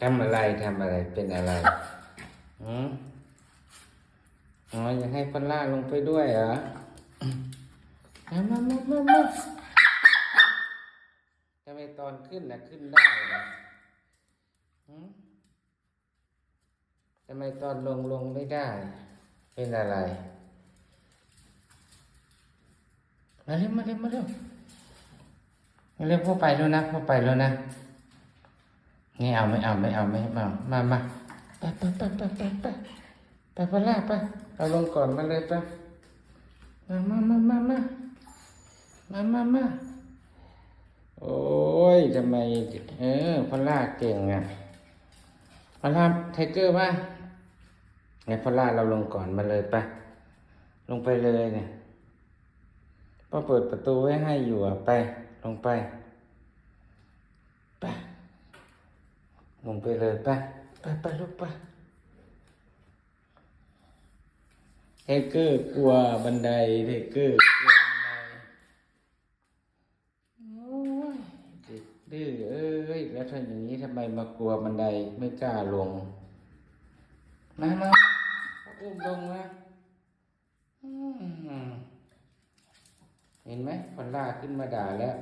ทำอะไรทำอะไรเป็นอะไรอืมอ๋ออยากให้พอลล่าลงไปด้วยเหรอมามามามามาทำไมตอนขึ้นนะขึ้นได้ล่ะทำไมตอนลงลงไม่ได้ เป็นอะไรมาเร็วมาเร็วมาเร็วมาเร็วพ่อไปแล้วนะพ่อไปแล้วนะ นี่เอาไม่เอาไม่เอาไม่เอามามาไปไปไปไปไปไปไปพอล่าไปเอาลงก่อนมาเลยไปมามามามามามามามาโอ้ยทำไมเออพอล่าเก่งอะพอล่าไทเกอร์มาไงพอล่าเราลงก่อนมาเลยไปลงไปเลยเนี่ยพ่อเปิดประตูไว้ให้อยู่อะไป ลงไปไป ลงไปเลยไปไปไปลูกไปเทเกอร์กลัวบันไดเทเกอร์กลัวบันไดโอ้ยเด็กดื้อเอ้ยแล้วถ้าอย่างนี้ทำไมมากลัวบันไดไม่กล้าลงมามาอุ้มลงมาอืมเห็นไหมพอลล่าขึ้นมาด่าแล้ว